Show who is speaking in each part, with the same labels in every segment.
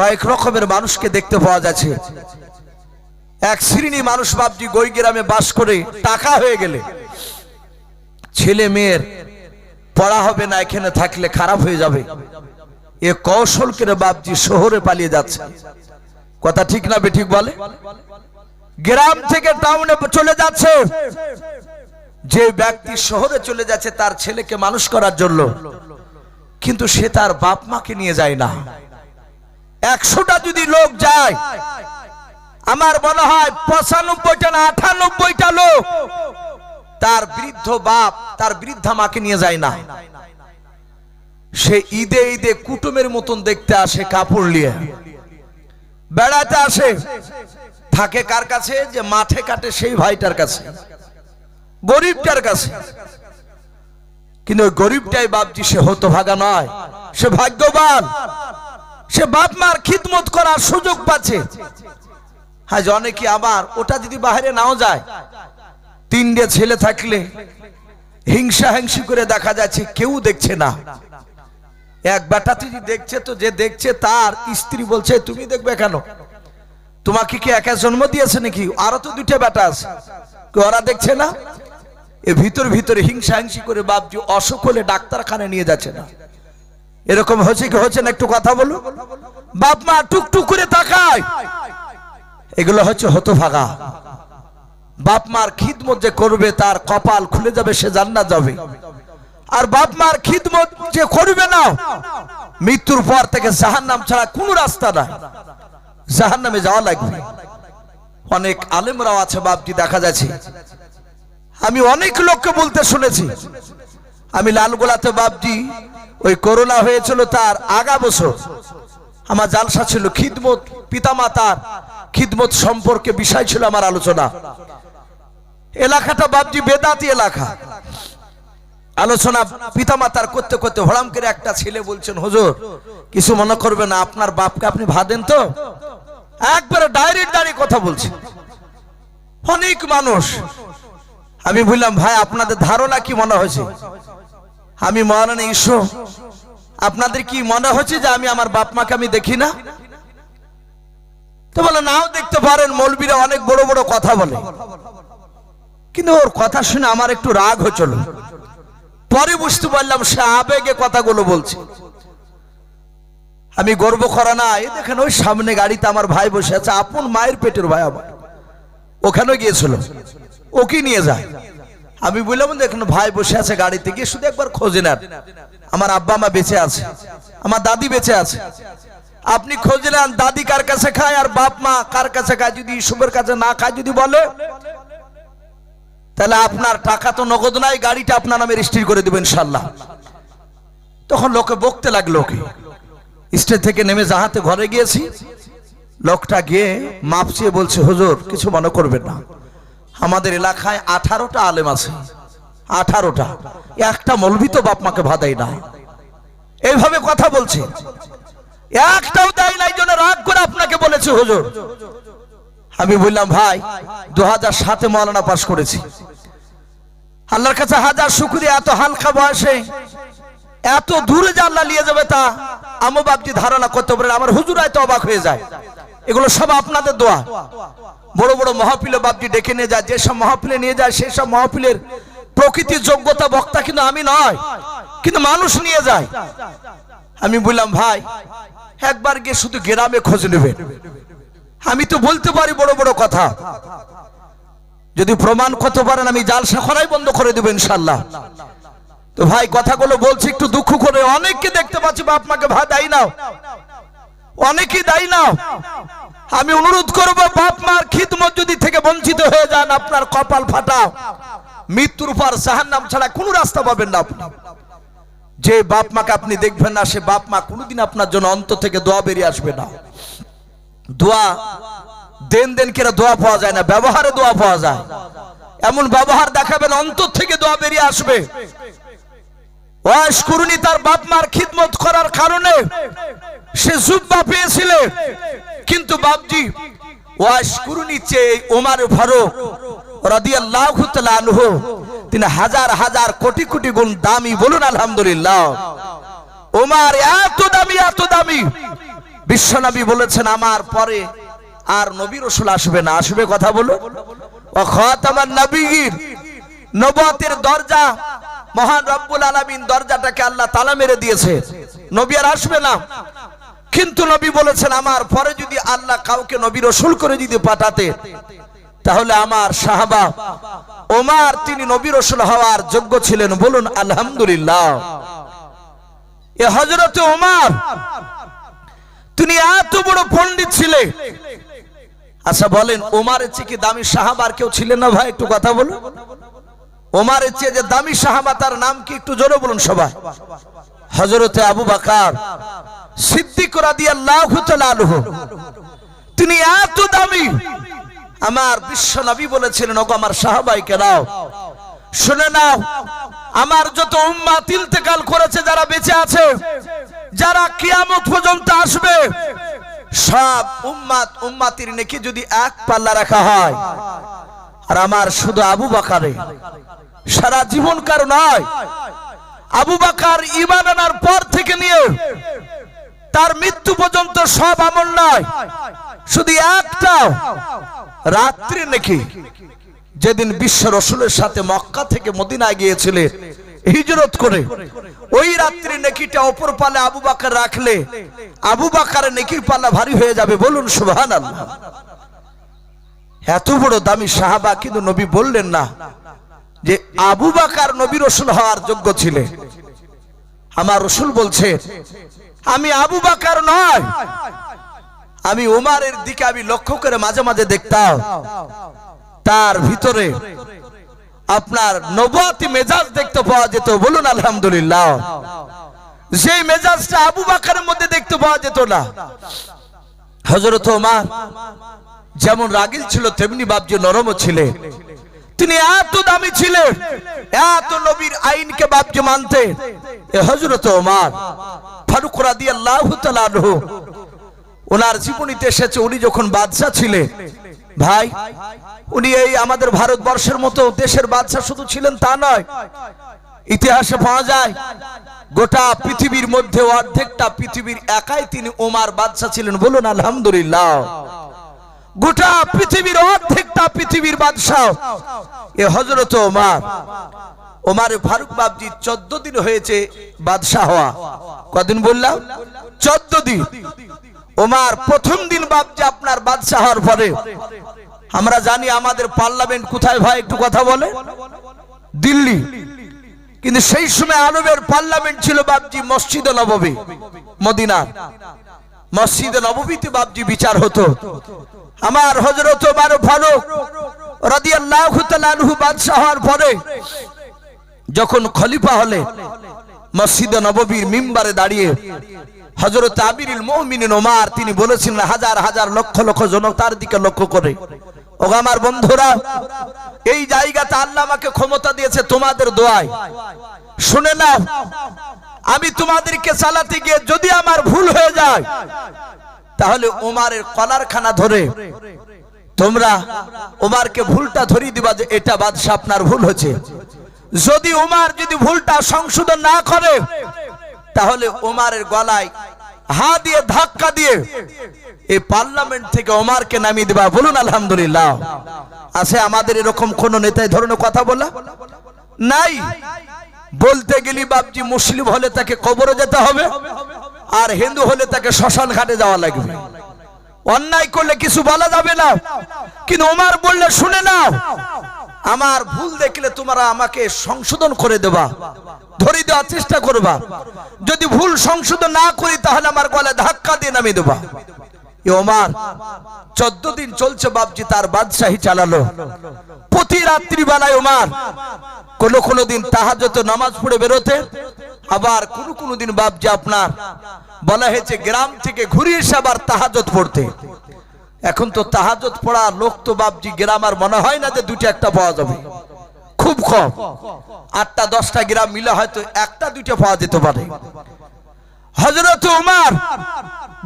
Speaker 1: কয়েক রকমের মানুষকে দেখতে পাওয়া যাচ্ছে। এক শ্রেণি মানুষ বাপজি গই গ্রামে বাস করে টাকা হয়ে গেলে। ছেলে মেয়ের পড়া হবে না, এখানে থাকলে খারাপ হয়ে যাবে। এ কৌশল করে বাপজি শহরে পালিয়ে যাচ্ছে। কথা ঠিক না বেঠিক বলে? গ্রাম থেকে টাউনে চলে যাচ্ছে। যে ব্যক্তি শহরে চলে যাচ্ছে, তার ছেলেকে মানুষ করার জন্য। কিন্তু সে তার বাপ মাকে নিয়ে যায় না। একশোটা যদি লোক যায়, আমার মনে হয় পঁচানব্বইটা না আটানব্বইটা লোক, তার বৃদ্ধ বাপ, তার বৃদ্ধা মাকে নিয়ে যায় না। সে ঈদে ঈদে কুটুমের মতন দেখতে আসে, কাপড় নিয়ে। বেড়াতে আসে। থাকে কার কাছে? যে মাঠে কাটে সেই ভাইটার কাছে। গরিবটার কাছে। কিন্তু ওই গরিবটাই বাপজি, সে হতো ভাগা নয়। সে ভাগ্যবান। সে বাপ মার খিদমত করার সুযোগ পাচ্ছে। হ্যাঁ অনেকে আবার? ওটা যদি বাইরে নাও যায়, তিনটে ছেলে থাকলে হিংসা হিংসি করে দেখা যাচ্ছে, কেউ দেখছে না। এক বেটা যদি দেখছে তো যে দেখছে তার স্ত্রী বলছে, তুমি দেখবে কেন? তোমাকে কি একা জন্ম দিয়েছে নাকি? আরও তো দুটো বেটা আছে। ওরা দেখছে না? এ ভিতর ভিতরে হিংসা হিংসি করে বাপজি অসুখ হলে ডাক্তারখানায় নিয়ে যাচ্ছে না। এরকম হচ্ছে কি হচ্ছে না একটু কথা বলো? বাপ মা টুকটুক করে তাকায়। এগুলো হচ্ছে হতো হতভাগা। বাপ মার খিদমত যে করবে, তার কপাল খুলে যাবে, সে জান্নাত যাবে। আর বাপ মার খিদমত যে করবে না, মৃত্যুর পর থেকে জাহান্নাম ছাড়া কোনো রাস্তা নাই। জাহান্নামে যাওয়া লাগবে। অনেক আলেমরাও আছে বাপটি দেখা যাচ্ছে। আমি অনেক লোককে বলতে শুনেছি। আমি লালগোলাতে বাপজি ওই করোনা হয়েছিল তার আগা বছর। আমার জালসা ছিল খিদমত পিতামাতার খিদমত সম্পর্কে বিষয় ছিল আমার আলোচনা। এলাকাটা বাপজি বেদাতি এলাকা। আলোচনা পিতামাতার করতে করতে হড়াম করে একটা ছেলে বলছেন, হুজুর, কিছু মনে করবে না, আপনার বাপকে আপনি ভাদেন তো? একবারে ডাইরেক্ট দাঁড়িয়ে কথা বলছে। অনেক মানুষ। আমি বললাম, ভাই, আপনাদের ধারণা কি মনে হয়েছে? আমি মহারানী ঈশ্বর আপনাদের কি মনে হচ্ছে যে আমি আমার বাপ মাকে আমি দেখি না? তো বলে, নাও দেখতে পারেন, মৌলবীরা অনেক বড় বড় কথা বলে। কিন্তু ওর কথা শুনে আমার একটু রাগ হচ্ছিল। পরে বুঝতে পারলাম সে আবেগে কথাগুলো বলছে। আমি গর্ব করা না, এই দেখেন ওই সামনে গাড়িতে আমার ভাই বসে আছে, আপন মায়ের পেটের ভাই আমার। ওখানেও গিয়েছিল। ওকে নিয়ে যায়। আমি বললাম দেখুন ভাই বসে আছে গাড়িতে, গিয়ে শুধু একবার খোঁজে নেন। আমার আব্বা মা বেঁচে আছে, আমার দাদি বেঁচে আছে। আপনি খোঁজ নেন, দাদি কার কাছে খায় আর বাপ মা কার কাছে খায়, যদি ইসুবের কাছে না খায়, যদি বলে। তাহলে আপনার টাকা তো নগদ নাই, গাড়িটা আপনার নামে রেজিস্ট্রি করে দেবেন ইনশাল্লাহ তখন লোকে বকতে লাগল ওকে। স্টেজ থেকে নেমে যাহাতে ঘরে গিয়েছি। লোকটা গিয়ে মাপ চেয়ে বলছে, হুজুর, কিছু মনে করবেন না। আমাদের এলাকায় আঠারোটা আলেম আছে। আঠারোটা। একটা মলবি তো বাপ মাকে ভাদাই না। এইভাবে কথা বলছে। একটাও দেয় নাই জন্য রাগ করে আপনাকে বলেছে, হুজুর। আমি বললাম, ভাই দু হাজার সাতে মৌলানা পাশ করেছি। আল্লাহর কাছে হাজার শুক্রিয়া, এত হালকা বয়সে, এত দূরে আল্লাহ নিয়ে যাবে তা, আমো বাপজি ধারণা করতে পারে আমার হুজুরায় তো অবাক হয়ে যায়। এগুলো সব আপনাদের দোয়া। বড় বড় মহাপিলে বাপজি ডেকে নিয়ে যায়, যেসব মহাপিলে নিয়ে যায়, সেসব মহাপিলের প্রকৃতির যোগ্যতা বক্তা কিন্তু আমি নয়, কিন্তু মানুষ নিয়ে যায়। আমি বললাম, ভাই, একবার গিয়ে শুধু গ্রামে খোঁজ নেবেন। আমি তো বলতে পারি বড় বড় কথা। যদি প্রমাণ করতে পারেন, আমি জালসা করাই বন্ধ করে দেবো ইনশাল্লাহ। তো ভাই, কথাগুলো বলছি, একটু দুঃখ করে অনেককে দেখতে পাচ্ছি, বাপ মাকে ভাই, দায়ী নাও। অনেকেই দায়ী নাও। আমি অনুরোধ করব, বাপ মার খিদমত যদি থেকে বঞ্চিত হয়ে যান, আপনার কপাল ফাটা মৃত্যুর পর জাহান্নাম ছাড়া কোনো রাস্তা পাবেন না আপনি। যে বাপ মাকে আপনি দেখবেন না, সে বাপ মা কোনোদিন আপনার জন্য অন্ত থেকে দোয়া বেরিয়ে আসবে না। দোয়া, দেন দেন কেরা দোয়া পাওয়া যায় না, ব্যবহারে দোয়া পাওয়া যায়। এমন ব্যবহার দেখাবেন অন্তর থেকে দোয়া বেরিয়ে আসবে। ওয়াশ করুনি তার বাপ মার খিদমত করার কারণে সে জুব্বা পেয়েছিল। কিন্তু বাপজি, ওয়াশ করুনি চেয়ে ওমার ফারুক রাদিয়াল্লাহু তাআলা আনহু, তিনি হাজার হাজার কোটি কোটি গুণ দামি বলুন আলহামদুলিল্লাহ। ওমার এত দামি এত দামি। বিশ্বনবী বলেছেন, আমার পরে আর নবী রসুল আসবে না। আসবে কথা বলো। আমার নবীর নবতের দরজা, মহান রব্বুল আলামিন দরজাটাকে আল্লাহ তালা মেরে দিয়েছে। নবী আর আসবে না। কিন্তু নবী বলেছেন, আমার পরে যদি আল্লাহ কাউকে নবী রসুল করে যদি পাঠাতে, তাহলে আমার সাহাবা ওমার, তিনি নবী রসুল হওয়ার যোগ্য ছিলেন। বলুন, আলহামদুলিল্লাহ। এ হজরত ওমার তিনি এত বড় পণ্ডিত ছিলেন আচ্ছা বলেন, ওমারের চেয়ে কি দামি সাহাবার কেউ ছিলেন না ভাই? একটু কথা বলুন। ওমারের চেয়ে যে দামি সাহাবা, তার নাম কি একটু জোরে বলুন সবাই? হজরতে আবু বাকার সিদ্দিক তিনি এত দামি। আমার বিশ্ব নবী বলেছিলেন, ওগো আমার সাহাবাই কেনাও শুনে নাও, আমার যত উম্মা ইন্তেকাল করেছে, যারা বেঁচে আছে, যারা কিয়ামত পর্যন্ত আসবে, সব উম্মাত উম্মাতির নেকি যদি এক পাল্লা রাখা হয়, আর আমার শুধু আবু বাকারে সারা জীবনকার নয়। আবু বাকার ইমান আনার পর থেকে নিয়ে তার মৃত্যু পর্যন্ত সব আমল নয়। শুধু একটা রাত্রি নাকি যেদিন বিশ্ব রসুলের সাথে মক্কা থেকে মদিনায় গিয়েছিলেন হিজরত করে, ওই রাত্রি নেকিটা অপর পালে আবু বাকার রাখলে, আবু বাকার নেকির পাল্লা ভারী হয়ে যাবে বলুন সুবহান এত বড় দামি সাহাবা কিন্তু নবী বললেন না যে আবু বাকার নবী রসুল হওয়ার যোগ্য ছিলেন। আমার রসুল বলছে, আমি আবু বাকার নয়, আমি উমারের দিকে আমি লক্ষ্য করে মাঝে মাঝে দেখতাম, তার ভিতরে আপনার নবাতি মেজাজ দেখতে পাওয়া যেত, বলুন আলহামদুলিল্লাহ। সেই মেজাজটা আবু বাকারের মধ্যে দেখতে পাওয়া যেত না। হজরত ওমার যেমন রাগিল ছিল, তেমনি বাবজি নরমও ছিলেন। তিনি এত দামি ছিলেন, এত নবীর আইনকে বাবজি মানতে এ হজরত ওমার ফারুক তাআলা আনহু, ওনার জীবনীতে এসেছে, উনি যখন বাদশাহ ছিলেন, ভাই, উনি এই আমাদের ভারতবর্ষের মতো দেশের বাদশাহ শুধু ছিলেন তা নয়, ইতিহাসে পাওয়া যায়, গোটা পৃথিবীর মধ্যে অর্ধেকটা পৃথিবীর একাই তিনি ওমার বাদশাহ ছিলেন, বলুন আলহামদুলিল্লাহ। গোটা পৃথিবীর অর্ধেকটা পৃথিবীর বাদশাহ। এ হজরত ওমার। ওমারে ফারুক বাবজি চোদ্দ দিন হয়েছে বাদশাহ হওয়া। কদিন বললাম? চোদ্দ দিন। ওমার প্রথম দিন বাবজি আপনার বাদশাহ হওয়ার পরে। আমরা জানি আমাদের পার্লামেন্ট কোথায় ভাই, একটু কথা বলে। দিল্লি। কিন্তু সেই সময় আরবের পার্লামেন্ট ছিল বাবজি মসজিদে নববী মদিনার। মসজিদে নববীতে বাবজি বিচার হতো। আমার হজরত ওমর ফারুক রাদিয়াল্লাহু তাআলা আনহু বাদশাহ হওয়ার পরে যখন খলিফা হলে মসজিদে নববীর মিম্বারে দাঁড়িয়ে হজরত আমিরুল মুমিনিন ওমর তিনি বলেছিলেন হাজার হাজার লক্ষ লক্ষ জন তার দিকে লক্ষ্য করে। ও আমার বন্ধুরা, এই জায়গাতে আল্লাহ আমাকে ক্ষমতা দিয়েছে তোমাদের দোয়ায়। শুনে নাও, আমি তোমাদেরকে চালাতে গিয়ে যদি আমার ভুল হয়ে যায় তাহলে ওমারের কলার খানা ধরে তোমরা ওমারকে ভুলটা ধরিয়ে দিবা যে এটা বাদশাহ আপনার ভুল হচ্ছে যদি ওমার যদি ভুলটা সংশোধন না করে, তাহলে ওমারের গলায় হা দিয়ে, ধাক্কা দিয়ে এই পার্লামেন্ট থেকে ওমারকে নামিয়ে দিবা। বলুন, আলহামদুলিল্লাহ। আছে আমাদের এরকম কোন নেতা এই ধরনের কথা বলা? নাই। বলতে গেলি বাপজি মুসলিম হলে তাকে কবরে যেতে হবে। আর হিন্দু হলে তাকে শ্মশান ঘাটে যাওয়া লাগবে। অন্যায় করলে কিছু বলা যাবে না। কিন্তু ওমার বললে, শুনে নাও, আমার ভুল দেখলে তোমরা আমাকে সংশোধন করে দেবা। ধরে দেওয়ার চেষ্টা করবা। যদি ভুল সংশোধন না করি, তাহলে আমার গলায় ধাক্কা দিয়ে নামিয়ে দেবা। ওমার চোদ্দ দিন চলছে, বাপজি তার বাদশাহী চালালো। প্রতি রাত্রি বেলায় ওমার কোনো কোন দিন তাহাজত নামাজ পড়ে বেরোতে। আবার কোন কোন দিন বাপজি আপনার বলা হয়েছে, গ্রাম থেকে ঘুরে এসে আবার তাহাজত পড়তে। এখন তো তাহাজত পড়া লোক তো বাপজি, গ্রাম আর মনে হয় না যে দুটো একটা পাওয়া যাবে। খুব কম। আটটা, দশটা গ্রাম মিলে হয়তো একটা, দুইটা পাওয়া যেতে পারে। হজরত উমার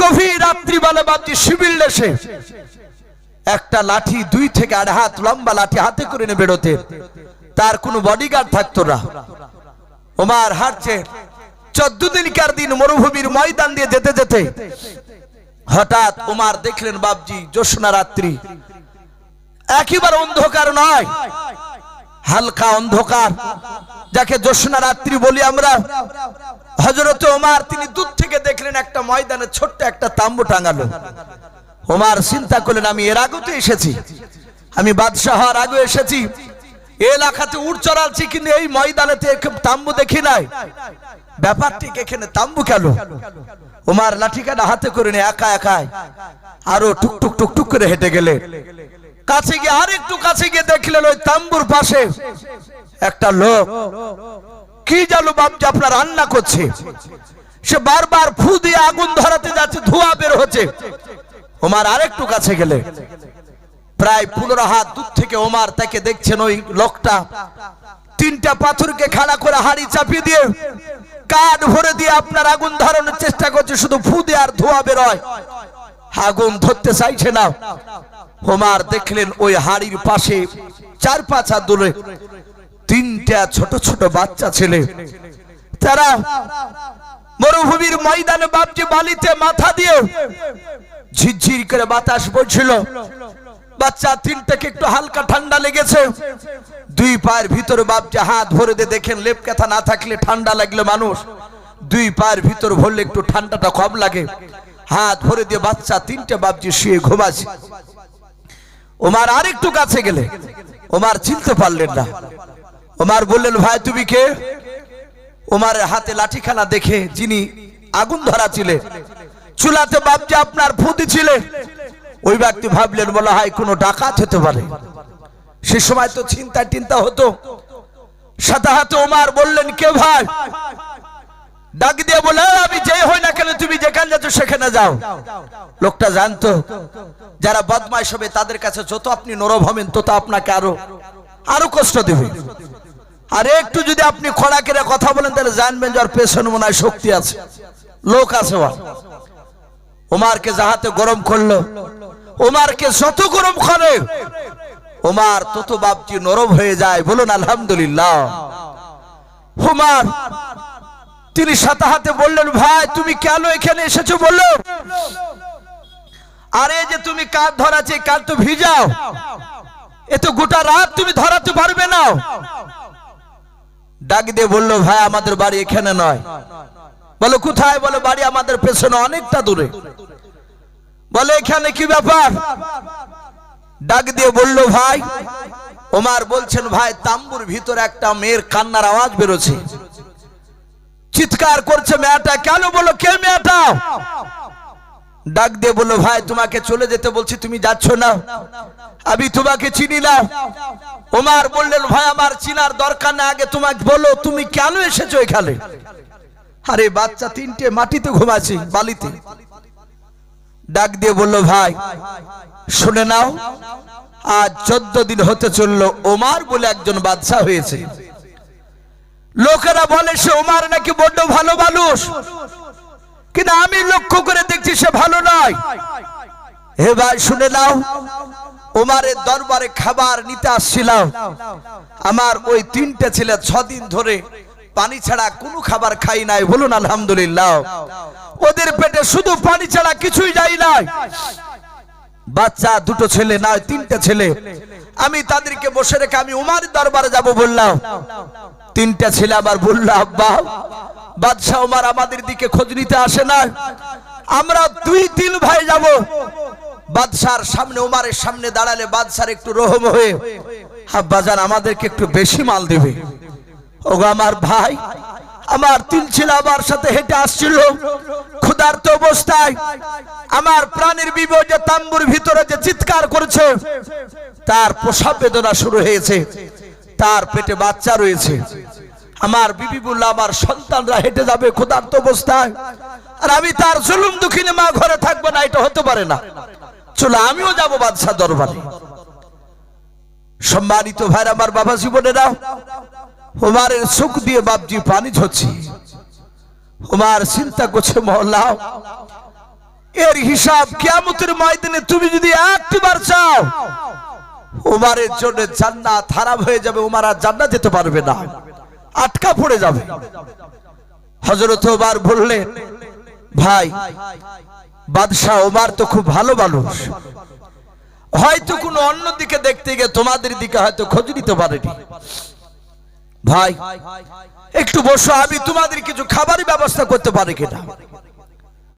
Speaker 1: গভীর রাত্রি বেলা বাপজি শিবির লেসে একটা লাঠি দুই থেকে আড়াই হাত লম্বা লাঠি হাতে করে নিয়ে বেরোতে। তার কোনো বডিগার্ড থাকতো না। ওমার হাঁটছে চোদ্দ দিনকার দিন মরুভূমির ময়দান দিয়ে যেতে যেতে হঠাৎ ওমার দেখলেন বাবজি জ্যোৎস্না রাত্রি। একেবারে অন্ধকার নয়, হালকা অন্ধকার, যাকে জ্যোৎস্না রাত্রি বলি আমরা। হজরত ওমার, তিনি দূর থেকে দেখলেন একটা ময়দানে ছোট্ট একটা তাম্বু টাঙালো। ওমার চিন্তা করলেন, আমি এর আগেও তো এসেছি। আমি বাদশাহ হওয়ার আগে এসেছি। এলাকাতে উঠ চড়াচ্ছি কিন্তু এই ময়দানেতে তাম্বু দেখি নাই। ব্যাপারটি এখানে তাম্বু কেন? ওমার লাঠিকাটা হাতে করে নিয়ে একা একাই আরও টুক টুক টুক টুক করে হেঁটে গেলে। কাছে গিয়ে আর একটু কাছে গিয়ে দেখলেন ওই তাম্বুর পাশে একটা লোক। কি জানো বাপজি, আপনার রান্না করছে? সে বারবার ফু দিয়ে আগুন ধরাতে যাচ্ছে, ধোঁয়া বের হচ্ছে। ওমার আরেকটু কাছে গেলে। প্রায় পনেরো হাত দূর থেকে ওমার তাকে দেখছেন ওই লোকটা। তিনটা পাথরকে খাড়া করে হাড়ি চাপিয়ে দিয়ে কাঠ ভরে দিয়ে আপনার আগুন ধরানোর চেষ্টা করছে, শুধু ফু দিয়ে আর ধোঁয়া বেরোয়। আগুন ধরতে চাইছে না। ওমার দেখলেন ওই হাড়ির পাশে চার পাঁচ হাত দূরে তিনটা ছোট ছোট বাচ্চা ছেলে। তারা মরুভূমির ময়দানে বাপজি বালিতে মাথা দিয়ে ঝিরঝির করে বাতাস বইছিল। বাচ্চা তিনটাকে একটু হালকা ঠান্ডা লেগেছে। দুই পায়ের ভিতরে বাপজি হাত ভরে দিয়ে দেখেন, লেপ কাথা না থাকলে ঠান্ডা লাগলে মানুষ। দুই পায়ের ভিতর ভরলে একটু ঠান্ডাটা কম লাগে। হাত ভরে দিয়ে বাচ্চা তিনটে বাপজি শুয়ে ঘুমাছে ওমার আর একটু কাছে গেলে, ওমার চিনতে পারলেন না। ওমার বললেন, ভাই, তুমি কে? ওমারের হাতে লাঠিখানা দেখে যিনি আগুন ধরা ছিলেন চুলাতে বাপজি আপনার ফুদি ছিলেন। ওই ব্যক্তি ভাবলেন, বলা হয় কোনো ডাকাত হতে পারে। সে সময় তো চিন্তা টিন্তা হতো। সাথে হাতে ওমার বললেন, কে ভাই? ডাক দিয়ে বলে আমি যে হই না কেন, তুমি যেখানে যাচ্ছ সেখানে যাও। লোকটা জানতো, যারা বদমাইশ হবে, তাদের কাছে যত আপনি নরম হবেন, তত আপনাকে আরও আরও কষ্ট দেবে। আর একটু যদি আপনি খড়া কথা বলেন, তাহলে জানবেন যার পেছনে মনে হয় শক্তি আছে, লোক আছে ওমারকে যাহাতে গরম করল, ওমারকে যত গরম করে, ওমার তত বাপটি নরম হয়ে যায়, বলুন আলহামদুলিল্লাহ। ওমার, তিনি সাথে হাতে বললেন, ভাই, তুমি কেন এখানে এসেছ? বলল আরে যে তুমি কাঠ ধরাছে কাঠ তো ভিজাও। এ তো গোটা রাত তুমি ধরাতে পারবে না। ডাক দিয়ে বলল, ভাই, আমাদের বাড়ি এখানে নয়। বলো, কোথায়? বলে, বাড়ি আমাদের পেছনে অনেকটা দূরে। বলে, এখানে কি ব্যাপার? ডাক দিয়ে বলল, ভাই, ওমার বলছেন, ভাই, তাম্বুর ভিতরে একটা মেয়ের কান্নার আওয়াজ বেরোছে চিৎকার করছে মেয়েটা। কেন? বলো, কে মেয়েটা? ডাক দিয়ে বলল, ভাই, তোমাকে চলে যেতে বলছি, তুমি যাচ্ছ না। আমি তোমাকে চিনি না। ওমার বললেন, ভাই, আমার চিনার দরকার না। আগে তোমাকে বলো, তুমি কেন এসেছ এখানে? আরে বাচ্চা তিনটে, মাটিতে ঘুমাছি বালিতে। ডাক দিয়ে বলল, ভাই, শুনে নাও, আজ চোদ্দ দিন হতে চলল, ওমার বলে একজন বাদশা হয়েছে। লোকেরা বলে, সে ওমার নাকি বড্ড ভালো মানুষ। কিন্তু আমি লক্ষ্য করে দেখছি সে ভালো নয়। হে ভাই, শুনে নাও, ওমারের দরবারে খাবার নিতে আসছিলাম। আমার ওই তিনটে ছেলে ছদিন ধরে পানি ছাড়া কোনো খাবার খাই নাই, বলুন আলহামদুলিল্লাহ। ওদের পেটে শুধু পানি ছাড়া কিছুই যাই নাই। বাচ্চা, দুটো ছেলে নয়, তিনটে ছেলে। আমি তাদেরকে বসে রেখে আমি উমার দরবারে যাব বললাম। তিনটা ছেলে আবার বলল, আব্বা, বাদশাহ উমার আমাদের দিকে খোঁজ নিতে আসে না। আমরা দুই তিন ভাই যাব। বাদশার সামনে, উমারের সামনে দাঁড়ালে বাদশার একটু রহম হয়ে, আব্বা জান, আমাদেরকে একটু বেশি মাল দেবে। ওগো আমার ভাই, আমার তিন ছেলে আমার সাথে হেঁটে আসছিল। ক্ষুধার্ত অবস্থায় আমার প্রাণের বিবর যে তাম্বুর ভিতরে যে চিৎকার করেছে, তার প্রসব বেদনা শুরু হয়েছে, তার পেটে বাচ্চা রয়েছে। আমার বিবি বলল, আমার সন্তানরা হেঁটে যাবে ক্ষুধার্ত অবস্থায়, আর আমি তার জুলুম দুঃখিনী মা ঘরে থাকব না, এটা হতে পারে না। চলো আমিও যাব বাদশাহ দরবারে। সম্মানিত ভাই আমার বাবা জীবনেরা হুমারের সুখ দিয়ে বাপজি পানি ঝরছি। হুমার চিন্তা করছে মহল্লা এর হিসাব কিয়ামতের ময়দানে তুমি যদি একটিবার চাও উমারের জন্য জান্নাত হারাম হয়ে যাবে উমার আর জান্নাত যেতে পারবে না, আটকা পড়ে যাবে। হজরত ওবার বললেন, ভাই, বাদশাহ ওমার তো খুব ভালো মানুষ। হয়তো কোনো অন্য দিকে দেখতে গিয়ে তোমাদের দিকে হয়তো খোঁজ নিতে পারেনি। ভাই একটু বসো আমি তোমাদের কিছু খাবারের ব্যবস্থা করতে পারি কিনা?